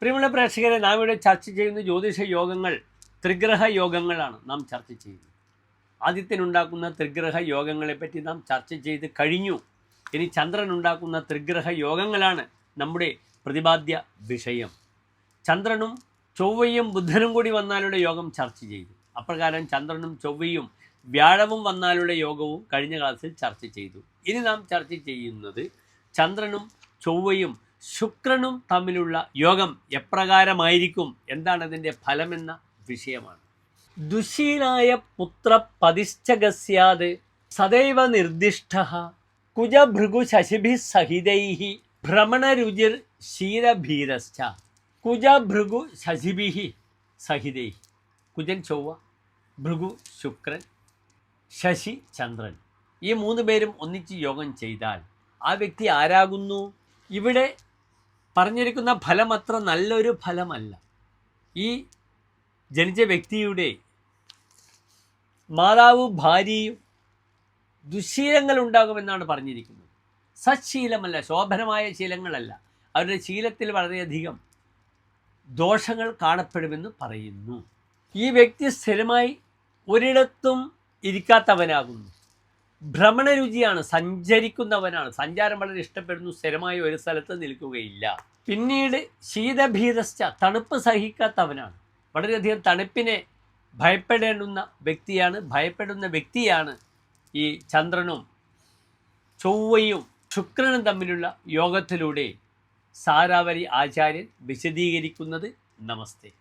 പ്രിയമുള്ള പ്രേക്ഷകരെ നാം ഇവിടെ ചർച്ച ചെയ്യുന്ന ജ്യോതിഷ യോഗങ്ങൾ ത്രിഗ്രഹ യോഗങ്ങളാണ് നാം ചർച്ച ചെയ്യുന്നത്. ആദിത്യനുണ്ടാക്കുന്ന ത്രിഗ്രഹ യോഗങ്ങളെപ്പറ്റി നാം ചർച്ച ചെയ്ത് കഴിഞ്ഞു. ഇനി ചന്ദ്രൻ ഉണ്ടാക്കുന്ന ത്രിഗ്രഹ യോഗങ്ങളാണ് നമ്മുടെ പ്രതിപാദ്യ വിഷയം. ചന്ദ്രനും ചൊവ്വയും ബുധനും കൂടി വന്നാലുള്ള യോഗം ചർച്ച ചെയ്തു. അപ്രകാരം ചന്ദ്രനും ചൊവ്വയും വ്യാഴവും വന്നാലുള്ള യോഗവും കഴിഞ്ഞ ക്ലാസ്സിൽ ചർച്ച ചെയ്തു. ഇനി നാം ചർച്ച ചെയ്യുന്നത് ചന്ദ്രനും ചൊവ്വയും ശുക്രനും തമ്മിലുള്ള യോഗം എപ്രകാരമായിരിക്കും? എന്താണ് അതിന്റെ ഫലമെന്ന വിഷയമാണ്. ദുശീലായ പുത്ര പതിശ്ചകസ്യാത് സദൈവ നിർദ്ദിഷ്ട കുജഭൃഗു ശശിഭി സഹിതൈ ഭ്രമണരുചിർ ശീരഭീരശ്ച കുജഭൃഗു ശശിഭി സഹിതൈ കുജൻ ചൊവ്വ ഭൃഗു ശുക്രൻ ശശി ചന്ദ്രൻ. ഈ മൂന്ന് പേരും ഒന്നിച്ച് യോഗം ചെയ്താൽ ആ വ്യക്തി ആരാകുന്നു? ഇവിടെ പറഞ്ഞിരിക്കുന്ന ഫലം അത്ര നല്ലൊരു ഫലമല്ല. ഈ ജനിച്ച വ്യക്തിയുടെ മാതാവ് ഭാര്യയും ദുശീലങ്ങൾ ഉണ്ടാകുമെന്നാണ് പറഞ്ഞിരിക്കുന്നത്. സശീലമല്ല ശോഭനമായ ശീലങ്ങളല്ല. അവരുടെ ശീലത്തിൽ വളരെയധികം ദോഷങ്ങൾ കാണപ്പെടുമെന്ന് പറയുന്നു. ഈ വ്യക്തി സ്ഥിരമായി ഒരിടത്തും ഇരിക്കാത്തവനാകുന്നു. ഭ്രമണരുചിയാണ് സഞ്ചരിക്കുന്നവനാണ്. സഞ്ചാരം വളരെ ഇഷ്ടപ്പെടുന്നു സ്ഥിരമായി ഒരു സ്ഥലത്ത് നിൽക്കുകയില്ല. പിന്നീട് ശീതഭീതസ്ഥ തണുപ്പ് സഹിക്കാത്തവനാണ്. വളരെയധികം തണുപ്പിനെ ഭയപ്പെടേണ്ടുന്ന വ്യക്തിയാണ് ഭയപ്പെടുന്ന വ്യക്തിയാണ് ഈ ചന്ദ്രനും ചൊവ്വയും ശുക്രനും തമ്മിലുള്ള യോഗത്തിലൂടെ സാരാവരി ആചാര്യൻ വിശദീകരിക്കുന്നത്. നമസ്തേ.